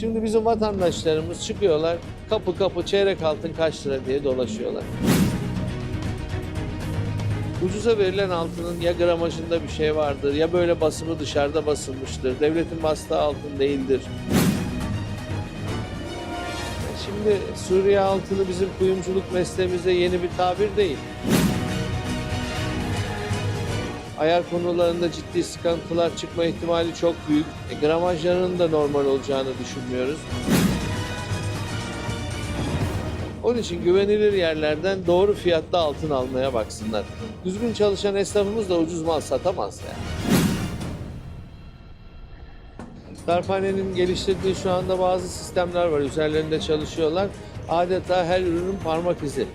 Şimdi bizim vatandaşlarımız çıkıyorlar kapı kapı çeyrek altın kaç lira diye dolaşıyorlar. Ucuza verilen altının ya gramajında bir şey vardır ya böyle basımı dışarıda basılmıştır. Devletin bastığı altın değildir. Şimdi Suriye altını bizim kuyumculuk mesleğimize yeni bir tabir değil. Ayar konularında ciddi sıkıntılar çıkma ihtimali çok büyük. E, gramajlarının da normal olacağını düşünmüyoruz. Onun için güvenilir yerlerden doğru fiyatlı altın almaya baksınlar. Düzgün çalışan esnafımız da ucuz mal satamaz yani. Darphane'nin geliştirdiği şu anda bazı sistemler var. Üzerlerinde çalışıyorlar. Adeta her ürünün parmak izi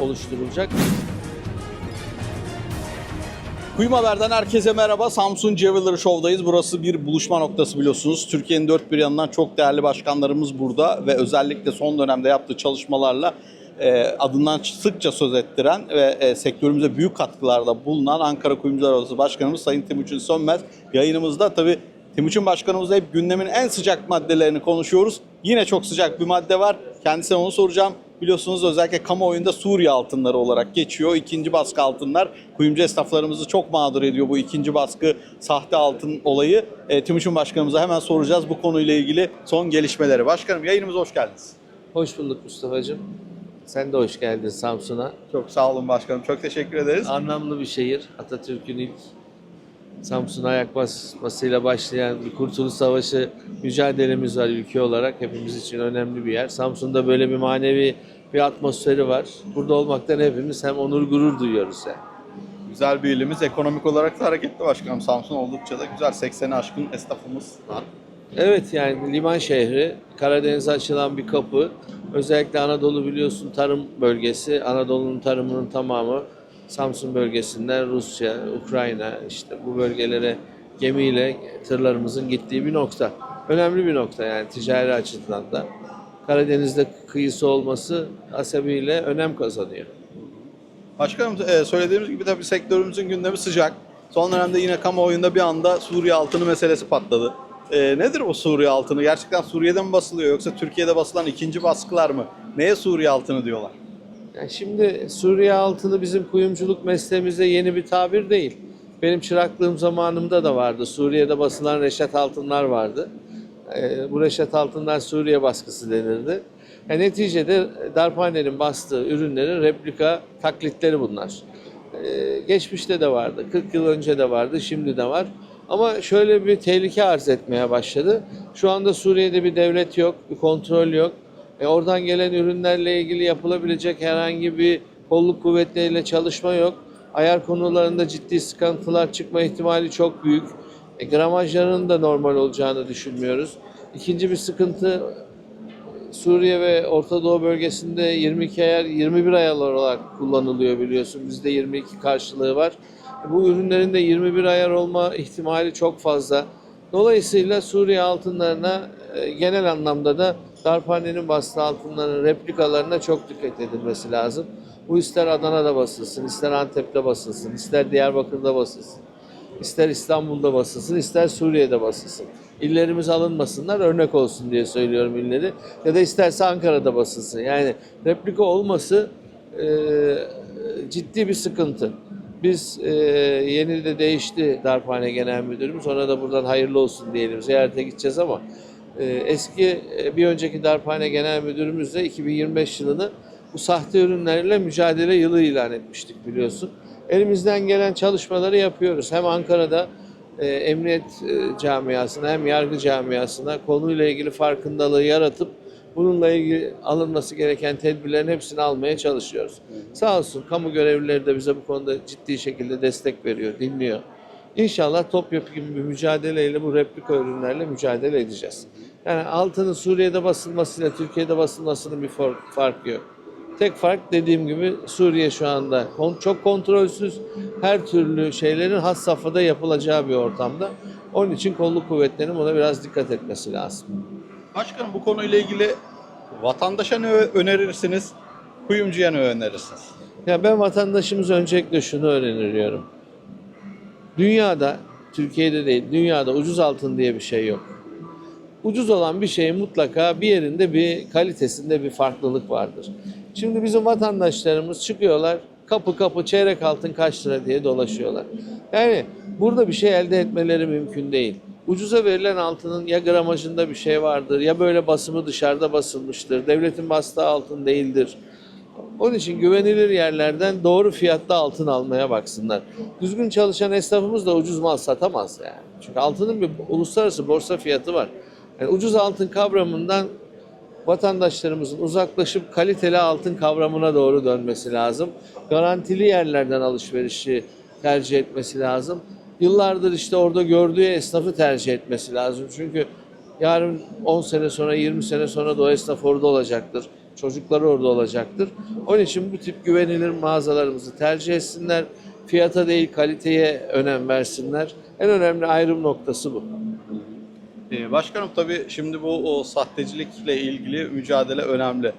oluşturulacak. Kuyum Haber'den herkese merhaba. Samsun Jewelry Show'dayız. Burası bir buluşma noktası biliyorsunuz. Türkiye'nin dört bir yanından çok değerli başkanlarımız burada ve özellikle son dönemde yaptığı çalışmalarla e, adından sıkça söz ettiren ve e, sektörümüze büyük katkılarda bulunan Ankara Kuyumcular Odası Başkanımız Sayın Timuçin Sönmez yayınımızda. Tabii Timuçin Başkanımızla hep gündemin en sıcak maddelerini konuşuyoruz. Yine çok sıcak bir madde var. Kendisine onu soracağım. Biliyorsunuz özellikle kamuoyunda Suriye altınları olarak geçiyor. İkinci baskı altınlar. Kuyumcu esnaflarımızı çok mağdur ediyor bu ikinci baskı sahte altın olayı. E, Timuçin Başkanımıza hemen soracağız bu konuyla ilgili son gelişmeleri. Başkanım yayınımıza hoş geldiniz. Hoş bulduk Mustafa'cığım. Sen de hoş geldin Samsun'a. Çok sağ olun başkanım. Çok teşekkür ederiz. Anlamlı bir şehir. Atatürk'ün ilk Samsun'a ayak basmasıyla başlayan bir Kurtuluş Savaşı mücadelemiz var ülke olarak. Hepimiz için önemli bir yer. Samsun'da böyle bir manevi bir atmosferi var. Burada olmaktan hepimiz hem onur gurur duyuyoruz yani. Güzel bir ilimiz. Ekonomik olarak da hareketli başkanım. Samsun oldukça da güzel. 80'i aşkın esnafımız var. Evet yani liman şehri, Karadeniz'e açılan bir kapı. Özellikle Anadolu biliyorsun tarım bölgesi. Anadolu'nun tarımının tamamı Samsun bölgesinden Rusya, Ukrayna işte bu bölgelere gemiyle tırlarımızın gittiği bir nokta. Önemli bir nokta yani ticari açıdan da. Karadeniz'de kıyısı olması hasebiyle önem kazanıyor. Başkanım e, söylediğimiz gibi tabii sektörümüzün gündemi sıcak. Son dönemde yine kamuoyunda bir anda Suriye altını meselesi patladı. E, nedir o Suriye altını? Gerçekten Suriye'de mi basılıyor yoksa Türkiye'de basılan ikinci baskılar mı? Neye Suriye altını diyorlar? Şimdi Suriye altını bizim kuyumculuk mesleğimize yeni bir tabir değil. Benim çıraklığım zamanımda da vardı. Suriye'de basılan reşat altınlar vardı. Ee, bu reşat altınlar Suriye baskısı denirdi. Yani neticede darphanenin bastığı ürünlerin replika taklitleri bunlar. Ee, geçmişte de vardı, 40 yıl önce de vardı, şimdi de var. Ama şöyle bir tehlike arz etmeye başladı. Şu anda Suriye'de bir devlet yok, bir kontrol yok. E oradan gelen ürünlerle ilgili yapılabilecek herhangi bir kolluk kuvvetleriyle çalışma yok. Ayar konularında ciddi sıkıntılar çıkma ihtimali çok büyük. E, gramajlarının da normal olacağını düşünmüyoruz. İkinci bir sıkıntı Suriye ve Orta Doğu bölgesinde 22 ayar 21 ayar olarak kullanılıyor biliyorsun. Bizde 22 karşılığı var. Bu ürünlerin de 21 ayar olma ihtimali çok fazla. Dolayısıyla Suriye altınlarına e, genel anlamda da darphanenin bastığı altınların replikalarına çok dikkat edilmesi lazım. Bu ister Adana'da basılsın, ister Antep'te basılsın, ister Diyarbakır'da basılsın, ister İstanbul'da basılsın, ister Suriye'de basılsın. İllerimiz alınmasınlar, örnek olsun diye söylüyorum illeri. Ya da isterse Ankara'da basılsın. Yani replika olması e, ciddi bir sıkıntı. Biz e, yeni de değişti Darphane Genel Müdürümüz. Ona da buradan hayırlı olsun diyelim. Ziyarete gideceğiz ama eski e, bir önceki Darphane Genel Müdürümüz de 2025 yılını bu sahte ürünlerle mücadele yılı ilan etmiştik biliyorsun. Elimizden gelen çalışmaları yapıyoruz. Hem Ankara'da e, emniyet e, camiasına hem yargı camiasına konuyla ilgili farkındalığı yaratıp bununla ilgili alınması gereken tedbirlerin hepsini almaya çalışıyoruz. Sağ olsun kamu görevlileri de bize bu konuda ciddi şekilde destek veriyor, dinliyor. İnşallah topyekun bir mücadeleyle bu replika ürünlerle mücadele edeceğiz. Yani altının Suriye'de basılmasıyla Türkiye'de basılmasının bir farkı yok. Tek fark dediğim gibi Suriye şu anda çok kontrolsüz her türlü şeylerin has safhada yapılacağı bir ortamda. Onun için kolluk kuvvetlerinin buna biraz dikkat etmesi lazım. Başkanım bu konuyla ilgili vatandaşa ne önerirsiniz? Kuyumcuya ne önerirsiniz? Ya ben vatandaşımız öncelikle şunu öğreniyorum. Dünyada, Türkiye'de değil, dünyada ucuz altın diye bir şey yok. Ucuz olan bir şeyin mutlaka bir yerinde bir kalitesinde bir farklılık vardır. Şimdi bizim vatandaşlarımız çıkıyorlar kapı kapı çeyrek altın kaç lira diye dolaşıyorlar. Yani burada bir şey elde etmeleri mümkün değil. Ucuza verilen altının ya gramajında bir şey vardır ya böyle basımı dışarıda basılmıştır. Devletin bastığı altın değildir. Onun için güvenilir yerlerden doğru fiyatta altın almaya baksınlar. Düzgün çalışan esnafımız da ucuz mal satamaz yani. Çünkü altının bir uluslararası borsa fiyatı var. Yani ucuz altın kavramından vatandaşlarımızın uzaklaşıp kaliteli altın kavramına doğru dönmesi lazım. Garantili yerlerden alışverişi tercih etmesi lazım. Yıllardır işte orada gördüğü esnafı tercih etmesi lazım. Çünkü yarın 10 sene sonra 20 sene sonra da o esnaf orada olacaktır. Çocukları orada olacaktır. Onun için bu tip güvenilir mağazalarımızı tercih etsinler. Fiyata değil kaliteye önem versinler. En önemli ayrım noktası bu. Ee, Başkanım tabii şimdi bu o sahtecilikle ilgili mücadele önemli.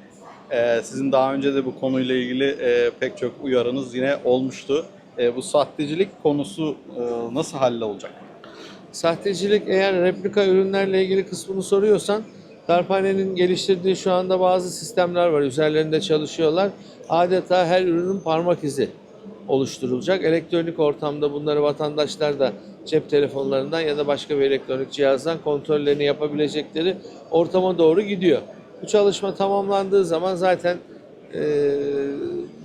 Ee, sizin daha önce de bu konuyla ilgili e, pek çok uyarınız yine olmuştu. E, bu sahtecilik konusu e, nasıl hallolacak? Sahtecilik eğer replika ürünlerle ilgili kısmını soruyorsan Darphane'nin geliştirdiği şu anda bazı sistemler var. Üzerlerinde çalışıyorlar. Adeta her ürünün parmak izi oluşturulacak. Elektronik ortamda bunları vatandaşlar da cep telefonlarından ya da başka bir elektronik cihazdan kontrollerini yapabilecekleri ortama doğru gidiyor. Bu çalışma tamamlandığı zaman zaten eee,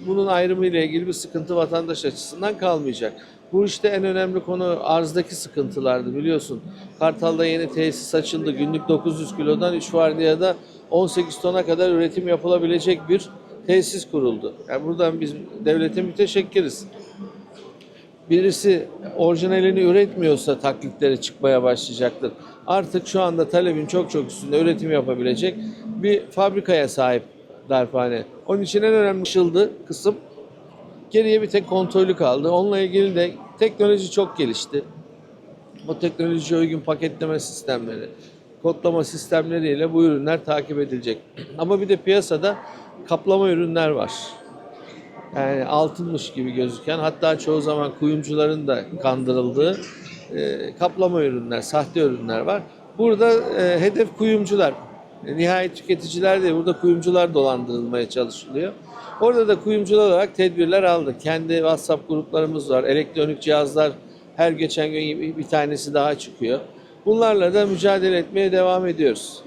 bunun ayrımı ile ilgili bir sıkıntı vatandaş açısından kalmayacak. Bu işte en önemli konu arzdaki sıkıntılardı biliyorsun. Kartal'da yeni tesis açıldı. Günlük 900 kilodan 3 vardiyada 18 tona kadar üretim yapılabilecek bir tesis kuruldu. Yani buradan biz devlete müteşekkiriz. Birisi orijinalini üretmiyorsa taklitleri çıkmaya başlayacaktır. Artık şu anda talebin çok çok üstünde üretim yapabilecek bir fabrikaya sahip Darphane. Onun için en önemli ışıldı kısım Geriye bir tek kontrolü kaldı. Onunla ilgili de teknoloji çok gelişti. O teknolojiye uygun paketleme sistemleri, kodlama sistemleriyle bu ürünler takip edilecek. Ama bir de piyasada kaplama ürünler var. Yani altınmış gibi gözüken hatta çoğu zaman kuyumcuların da kandırıldığı e, kaplama ürünler, sahte ürünler var. Burada e, hedef kuyumcular. E, nihai tüketiciler değil, burada kuyumcular dolandırılmaya çalışılıyor. Orada da kuyumcular olarak tedbirler aldık. Kendi WhatsApp gruplarımız var. Elektronik cihazlar her geçen gün bir tanesi daha çıkıyor. Bunlarla da mücadele etmeye devam ediyoruz.